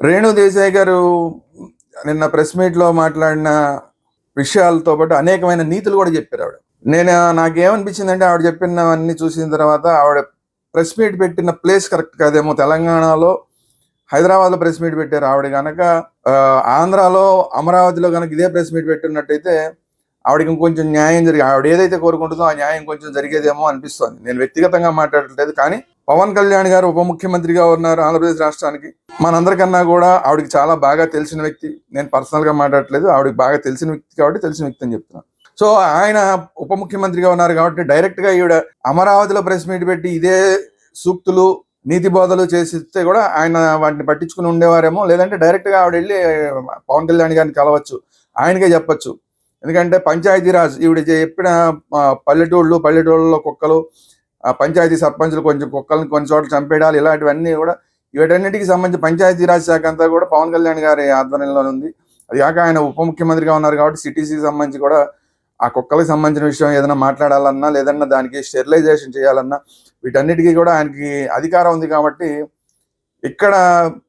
రేణు దేశాయ్ గారు నిన్న ప్రెస్ మీట్లో మాట్లాడిన విషయాలతో పాటు అనేకమైన నీతులు కూడా చెప్పారు ఆవిడ. నేను నాకేమనిపించిందంటే ఆవిడ చెప్పినవన్నీ చూసిన తర్వాత ఆవిడ ప్రెస్ మీట్ పెట్టిన ప్లేస్ కరెక్ట్ కాదేమో తెలంగాణలో. హైదరాబాద్లో ప్రెస్ మీట్ పెట్టారు ఆవిడ కనుక ఆ, ఆంధ్రాలో అమరావతిలో కనుక ఇదే ప్రెస్ మీట్ పెట్టినట్టయితే ఆవిడకి ఇంకొంచెం న్యాయం జరిగి ఆవిడ ఏదైతే కోరుకుంటుందో ఆ న్యాయం కొంచెం జరిగేదేమో అనిపిస్తోంది. నేను వ్యక్తిగతంగా మాట్లాడట్లేదు కానీ పవన్ కళ్యాణ్ గారు ఉప ముఖ్యమంత్రిగా ఉన్నారు ఆంధ్రప్రదేశ్ రాష్ట్రానికి. మనందరికన్నా కూడా ఆవిడకి చాలా బాగా తెలిసిన వ్యక్తి. నేను పర్సనల్గా మాట్లాడట్లేదు. ఆవిడకి బాగా తెలిసిన వ్యక్తి కాబట్టి తెలిసిన వ్యక్తి అని చెప్తున్నాను. సో ఆయన ఉప ముఖ్యమంత్రిగా ఉన్నారు కాబట్టి డైరెక్ట్గా ఈవిడ అమరావతిలో ప్రెస్ మీట్ పెట్టి ఇదే సూక్తులు నీతి బోధలు చేసిస్తే కూడా ఆయన వాటిని పట్టించుకుని ఉండేవారేమో. లేదంటే డైరెక్ట్గా ఆవిడ వెళ్ళి పవన్ కళ్యాణ్ గారిని కలవచ్చు. ఆయనకే చెప్పొచ్చు. ఎందుకంటే పంచాయతీరాజ్ ఈవిడ చెప్పిన పల్లెటూళ్ళు పల్లెటూళ్ళలో కుక్కలు పంచాయతీ సర్పంచులు కొంచెం కుక్కలను కొన్ని చోట్ల చంపేయడాలు ఇలాంటివన్నీ కూడా వీటన్నిటికి సంబంధించి పంచాయతీరాజ్ శాఖ అంతా కూడా పవన్ కళ్యాణ్ గారి ఆధ్వర్యంలో ఉంది. అది కాక ఆయన ఉప ముఖ్యమంత్రిగా ఉన్నారు కాబట్టి సిటీసీకి సంబంధించి కూడా ఆ కుక్కలకు సంబంధించిన విషయం ఏదైనా మాట్లాడాలన్నా లేదన్నా దానికి స్టెరిలైజేషన్ చేయాలన్నా వీటన్నిటికీ కూడా ఆయనకి అధికారం ఉంది కాబట్టి ఇక్కడ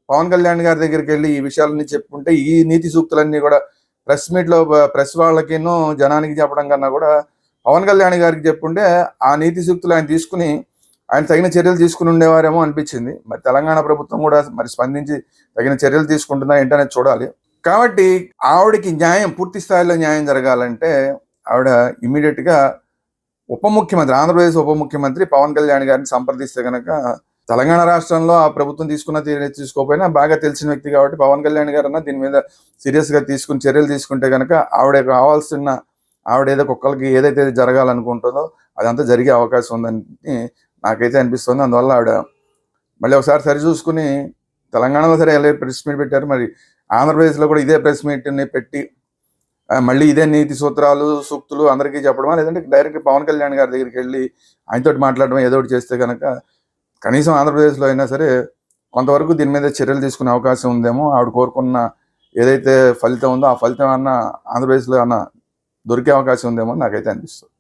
పవన్ కళ్యాణ్ గారి దగ్గరికి వెళ్ళి ఈ విషయాలన్నీ చెప్పుకుంటే ఈ నీతి సూక్తులన్నీ కూడా ప్రెస్ మీట్లో ప్రెస్ వాళ్ళకిను జనానికి చెప్పడం కన్నా కూడా పవన్ కళ్యాణ్ గారికి చెప్పుంటే ఆ నీతి సూక్తులు ఆయన తీసుకుని ఆయన తగిన చర్యలు తీసుకుని ఉండేవారేమో అనిపించింది. మరి తెలంగాణ ప్రభుత్వం కూడా మరి స్పందించి తగిన చర్యలు తీసుకుంటుందా ఏంటనేది చూడాలి. కాబట్టి ఆవిడకి న్యాయం పూర్తి స్థాయిలో న్యాయం జరగాలంటే ఆవిడ ఇమీడియట్గా ఉప ముఖ్యమంత్రి ఆంధ్రప్రదేశ్ ఉప ముఖ్యమంత్రి పవన్ కళ్యాణ్ గారిని సంప్రదిస్తే కనుక తెలంగాణ రాష్ట్రంలో ఆ ప్రభుత్వం తీసుకున్న తీరు తీసుకోకపోయినా బాగా తెలిసిన వ్యక్తి కాబట్టి పవన్ కళ్యాణ్ గారు అన్న దీని మీద సీరియస్గా తీసుకుని చర్యలు తీసుకుంటే కనుక ఆవిడ కావాల్సిన ఆవిడ ఏదో కుక్కలకి ఏదైతే జరగాలనుకుంటుందో అదంతా జరిగే అవకాశం ఉందని నాకైతే అనిపిస్తుంది. అందువల్ల ఆవిడ మళ్ళీ ఒకసారి సరి చూసుకుని తెలంగాణలో సరే ఎలా ప్రెస్ మీట్ పెట్టారు. మరి ఆంధ్రప్రదేశ్లో కూడా ఇదే ప్రెస్ మీట్ని పెట్టి మళ్ళీ ఇదే నీతి సూత్రాలు సూక్తులు అందరికీ చెప్పడమా? లేదంటే డైరెక్ట్ పవన్ కళ్యాణ్ గారి దగ్గరికి వెళ్ళి ఆయనతోటి మాట్లాడడం ఏదో ఒకటి చేస్తే కనుక కనీసం ఆంధ్రప్రదేశ్లో అయినా సరే కొంతవరకు దీని మీద చర్యలు తీసుకునే అవకాశం ఉందేమో. ఆవిడ కోరుకున్న ఏదైతే ఫలితం ఉందో ఆ ఫలితం అన్న ఆంధ్రప్రదేశ్లో అన్న దొరికే అవకాశం ఉందేమో నాకైతే అనిపిస్తుంది